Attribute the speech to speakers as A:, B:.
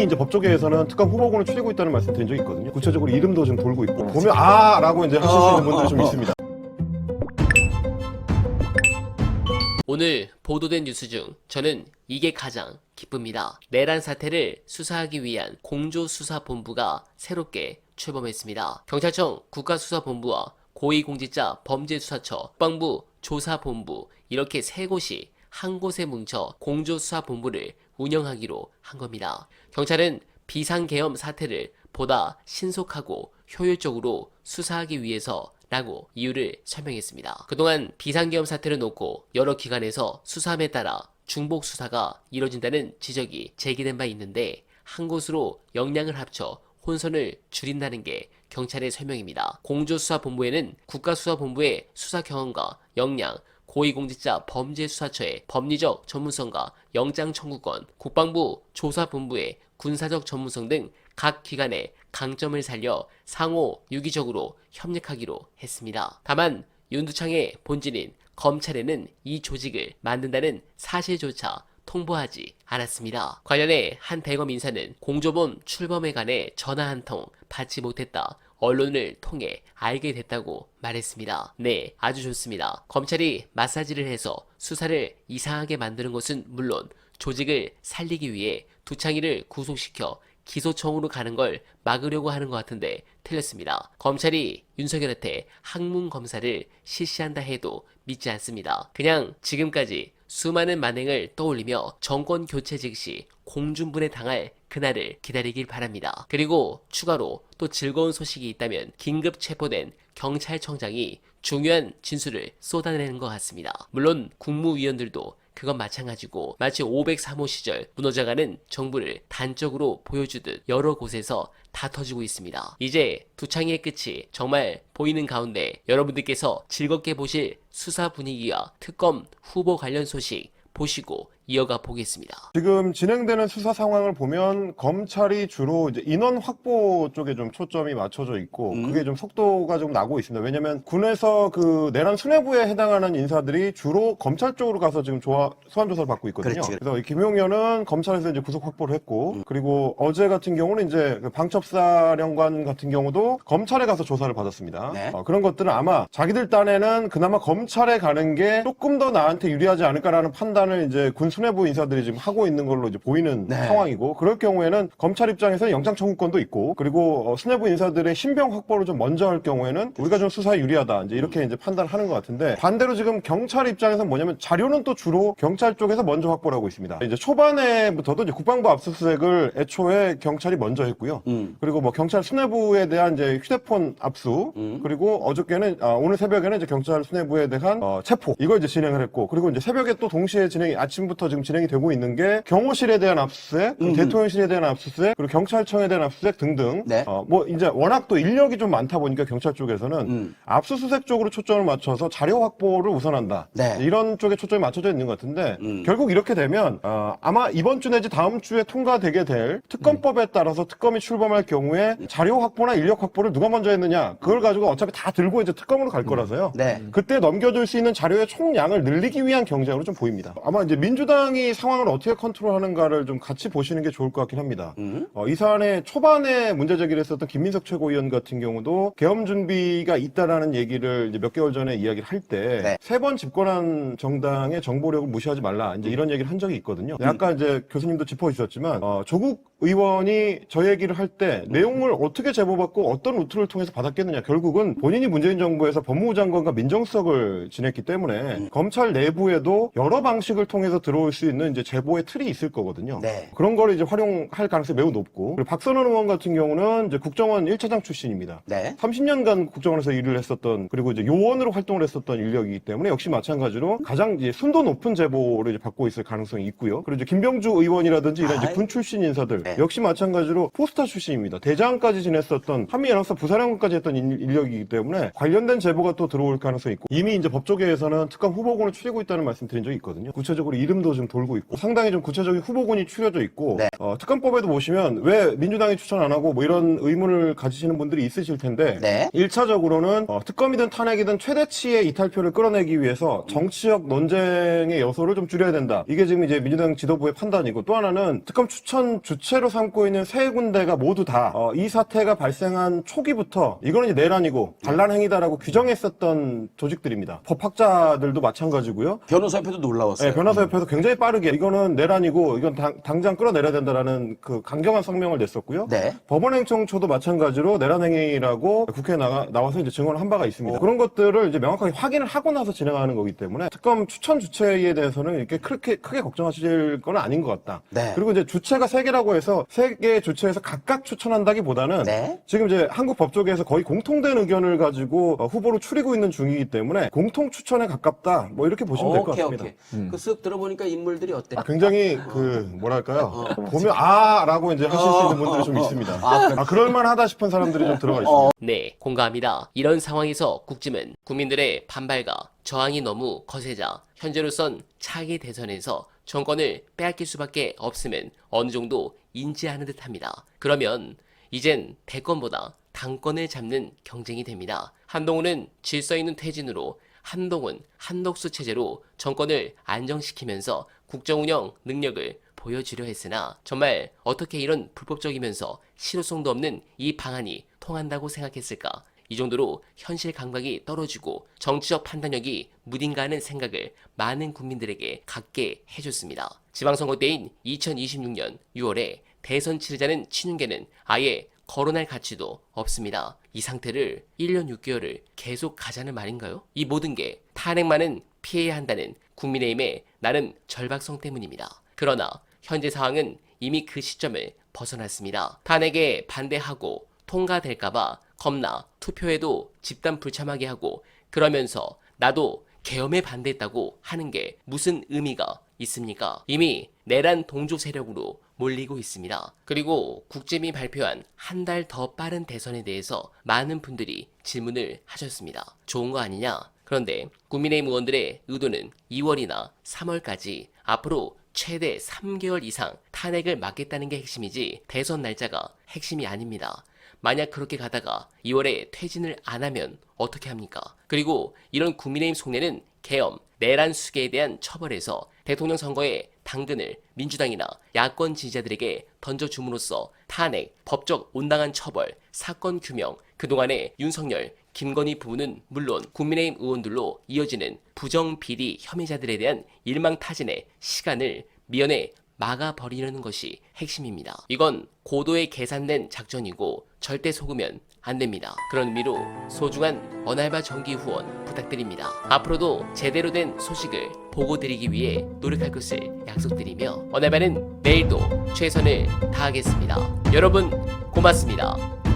A: 이제 법조계에서는 특검 후보군을 추리고 있다는 말씀 드린 적이 있거든요. 구체적으로 이름도 좀 돌고 있고 보면 아라고 이제 하실 수 있는 분들이 좀 있습니다.
B: 오늘 보도된 뉴스 중 저는 이게 가장 기쁩니다. 내란 사태를 수사하기 위한 공조수사본부가 새롭게 출범했습니다. 경찰청 국가수사본부와 고위공직자 범죄수사처, 국방부 조사본부 이렇게 세 곳이 한 곳에 뭉쳐 공조수사본부를 운영하기로 한 겁니다. 경찰은 비상계엄 사태를 보다 신속하고 효율적으로 수사하기 위해서 라고 이유를 설명했습니다. 그동안 비상계엄 사태를 놓고 여러 기관에서 수사함에 따라 중복 수사가 이뤄진다는 지적이 제기된 바 있는데 한 곳으로 역량을 합쳐 혼선을 줄인다는 게 경찰의 설명입니다. 공조수사본부에는 국가수사본부의 수사 경험과 역량, 고위공직자 범죄수사처의 법리적 전문성과 영장 청구권, 국방부 조사본부의 군사적 전문성 등 각 기관의 강점을 살려 상호 유기적으로 협력하기로 했습니다. 다만 윤두창의 본질인 검찰에는 이 조직을 만든다는 사실조차 통보하지 않았습니다. 관련해 한 대검 인사는 공조본 출범에 관해 전화 한 통 받지 못했다. 언론을 통해 알게 됐다고 말했습니다. 네, 아주 좋습니다. 검찰이 마사지를 해서 수사를 이상하게 만드는 것은 물론 조직을 살리기 위해 두창이를 구속시켜 기소청으로 가는 걸 막으려고 하는 것 같은데 틀렸습니다. 검찰이 윤석열한테 학문 검사를 실시한다 해도 믿지 않습니다. 그냥 지금까지 수많은 만행을 떠올리며 정권 교체 즉시 공중분해 당할 그날을 기다리길 바랍니다. 그리고 추가로 또 즐거운 소식이 있다면 긴급 체포된 경찰청장이 중요한 진술을 쏟아내는 것 같습니다. 물론 국무위원들도 그건 마찬가지고 마치 503호 시절 무너져가는 정부를 단적으로 보여주듯 여러 곳에서 다 터지고 있습니다. 이제 두 창의 끝이 정말 보이는 가운데 여러분들께서 즐겁게 보실 수사 분위기와 특검 후보 관련 소식 보시고 이어가 보겠습니다.
A: 지금 진행되는 수사 상황을 보면 검찰이 주로 이제 인원 확보 쪽에 좀 초점이 맞춰져 있고 그게 좀 속도가 좀 나고 있습니다. 왜냐하면 군에서 그 내란 수뇌부에 해당하는 인사들이 주로 검찰 쪽으로 가서 지금 조화, 소환 조사를 받고 있거든요.
C: 그렇지.
A: 그래서 이 김용현은 검찰에서 이제 구속 확보를 했고 그리고 어제 같은 경우는 이제 그 방첩사령관 같은 경우도 검찰에 가서 조사를 받았습니다.
C: 네.
A: 어, 그런 것들은 아마 자기들 딴에는 그나마 검찰에 가는 게 조금 더 나한테 유리하지 않을까라는 판단을 이제 군 수뇌부 인사들이 지금 하고 있는 걸로 이제 보이는
C: 네.
A: 상황이고 그럴 경우에는 검찰 입장에서는 영장 청구권도 있고 그리고 어, 수뇌부 인사들의 신병 확보를 좀 먼저 할 경우에는 우리가 좀 수사에 유리하다 이제 이렇게 이제 판단을 하는 것 같은데 반대로 지금 경찰 입장에서는 뭐냐면 자료는 또 주로 경찰 쪽에서 먼저 확보를 하고 있습니다. 이제 초반에부터도 이제 국방부 압수수색을 애초에 경찰이 먼저 했고요.
C: 음.
A: 그리고 뭐 경찰 수뇌부에 대한 이제 휴대폰 압수
C: 음.
A: 그리고 어저께는 아, 오늘 새벽에는 이제 경찰 수뇌부에 대한 어, 체포 이걸 이제 진행을 했고 그리고 이제 새벽에 또 동시에 진행이 아침부터 지금 진행이 되고 있는 게 경호실에 대한 압수수색, 그리고
C: 음.
A: 대통령실에 대한 압수수색, 그리고 경찰청에 대한 압수수색 등등.
C: 네.
A: 어, 뭐 이제 워낙 또 인력이 좀 많다 보니까 경찰 쪽에서는
C: 음.
A: 압수수색 쪽으로 초점을 맞춰서 자료 확보를 우선한다.
C: 네.
A: 이런 쪽에 초점이 맞춰져 있는 것 같은데
C: 음.
A: 결국 이렇게 되면 어, 아마 이번 주 내지 다음 주에 통과되게 될 특검법에 따라서 특검이 출범할 경우에 자료 확보나 인력 확보를 누가 먼저 했느냐 그걸 가지고 어차피 다 들고 이제 특검으로 갈 거라서요.
C: 네.
A: 그때 넘겨줄 수 있는 자료의 총량을 늘리기 위한 경쟁으로 좀 보입니다. 아마 이제 민주당 이 상황을 어떻게 컨트롤하는가를 좀 같이 보시는 게 좋을 것 같긴 합니다.
C: 음.
A: 어, 이 사안에 초반에 문제 제기를 했었던 김민석 최고위원 같은 경우도 계엄 준비가 있다라는 얘기를 이제 몇 개월 전에 이야기를 할 때
C: 네.
A: 세 번 집권한 정당의 정보력을 무시하지 말라 이제 이런 얘기를 한 적이 있거든요. 아까 이제 교수님도 짚어주셨지만 어, 조국 의원이 저 얘기를 할 때 내용을 어떻게 제보받고 어떤 루트를 통해서 받았겠느냐 결국은 본인이 문재인 정부에서 법무부 장관과 민정수석을 지냈기 때문에 검찰 내부에도 여러 방식을 통해서 들어올 수 있는 이제 제보의 틀이 있을 거거든요.
C: 네.
A: 그런 거를 이제 활용할 가능성이 매우 높고 그리고 박선원 의원 같은 경우는 이제 국정원 1차장 출신입니다.
C: 네.
A: 30년간 국정원에서 일을 했었던 그리고 이제 요원으로 활동을 했었던 인력이기 때문에 역시 마찬가지로 가장 이제 순도 높은 제보를 이제 받고 있을 가능성이 있고요. 그리고 이제 김병주 의원이라든지 이런 이제. 군 출신 인사들
C: 네.
A: 역시 마찬가지로 포스터 출신입니다. 대장까지 지냈었던 한미 연합사 부사령관까지 했던 인- 인력이기 때문에 관련된 제보가 또 들어올 가능성이 있고 이미 이제 법조계에서는 특검 후보군을 추리고 있다는 말씀 드린 적이 있거든요. 구체적으로 이름도 좀 돌고 있고 상당히 좀 구체적인 후보군이 추려져 있고
C: 네.
A: 어, 특검법에도 보시면 왜 민주당이 추천 안 하고 뭐 이런 의문을 가지시는 분들이 있으실 텐데
C: 네.
A: 1차적으로는 어, 특검이든 탄핵이든 최대치의 이탈표를 끌어내기 위해서 정치적 논쟁의 요소를 좀 줄여야 된다. 이게 지금 이제 민주당 지도부의 판단이고 또 하나는 특검 추천 주체 주체로 삼고 있는 세 군데가 모두 다 이 사태가 발생한 초기부터 이거는 이제 내란이고 반란 행위다라고 규정했었던 조직들입니다. 법학자들도 마찬가지고요.
C: 변호사협회도 놀라웠어요.
A: 네, 변호사협회도 굉장히 빠르게 이거는 내란이고 이건 당, 당장 끌어내려야 된다라는 그 강경한 성명을 냈었고요.
C: 네.
A: 법원행정처도 마찬가지로 내란행위라고 국회에 나가, 나와서 이제 증언을 한 바가 있습니다. 그런 것들을 이제 명확하게 확인을 하고 나서 진행하는 거기 때문에 특검 추천 주체에 대해서는 이렇게 크게, 크게 걱정하실 건 아닌 것 같다.
C: 네.
A: 그리고 이제 주체가 세 개라고 해서 세 개의 주체에서 각각 추천한다기보다는
C: 네.
A: 지금 이제 한국 법조계에서 거의 공통된 의견을 가지고 어, 후보로 추리고 있는 중이기 때문에 공통 추천에 가깝다. 뭐 이렇게 보시면 될 것
C: 오케이,
A: 같습니다.
C: 오케이. 그 쓱 들어보니까 인물들이 어때?
A: 굉장히 그 뭐랄까요 보면 아라고 이제 하실 수 있는 분들이 좀 있습니다. 아, 그럴만하다 싶은 사람들이 좀 들어가 있습니다.
B: 네, 공감합니다. 이런 상황에서 국짐은 국민들의 반발과 저항이 너무 거세자 현재로선 차기 대선에서 정권을 빼앗길 수밖에 없음은 어느 정도 인지하는 듯 합니다. 그러면 이젠 대권보다 당권을 잡는 경쟁이 됩니다. 한동훈은 질서 있는 퇴진으로 한동훈, 한독수 체제로 정권을 안정시키면서 국정 운영 능력을 보여주려 했으나 정말 어떻게 이런 불법적이면서 실효성도 없는 이 방안이 통한다고 생각했을까? 이 정도로 현실 감각이 떨어지고 정치적 판단력이 무딘가 하는 생각을 많은 국민들에게 갖게 해줬습니다. 지방선거 때인 2026년 6월에 대선 치르자는 친윤계는 아예 거론할 가치도 없습니다. 이 상태를 1년 6개월을 계속 가자는 말인가요? 이 모든 게 탄핵만은 피해야 한다는 국민의힘의 나름 절박성 때문입니다. 그러나 현재 상황은 이미 그 시점을 벗어났습니다. 탄핵에 반대하고 통과될까봐 겁나 투표에도 집단 불참하게 하고 그러면서 나도 계엄에 반대했다고 하는 게 무슨 의미가 있습니까? 이미 내란 동조 세력으로 몰리고 있습니다. 그리고 국짐이 발표한 한 달 더 빠른 대선에 대해서 많은 분들이 질문을 하셨습니다. 좋은 거 아니냐? 그런데 국민의힘 의원들의 의도는 2월이나 3월까지 앞으로 최대 3개월 이상 탄핵을 막겠다는 게 핵심이지 대선 날짜가 핵심이 아닙니다. 만약 그렇게 가다가 2월에 퇴진을 안 하면 어떻게 합니까? 그리고 이런 국민의힘 속내는 계엄, 내란 수계에 대한 처벌에서 대통령 선거에 당근을 민주당이나 야권 지지자들에게 던져줌으로써 탄핵, 법적 온당한 처벌, 사건 규명, 그동안의 윤석열, 김건희 부부는 물론 국민의힘 의원들로 이어지는 부정 비리 혐의자들에 대한 일망타진의 시간을 미연에 막아버리려는 것이 핵심입니다. 이건 고도의 계산된 작전이고 절대 속으면 안 됩니다. 그런 의미로 소중한 언알바 정기 후원 부탁드립니다. 앞으로도 제대로 된 소식을 보고 드리기 위해 노력할 것을 약속드리며 언알바는 내일도 최선을 다하겠습니다. 여러분 고맙습니다.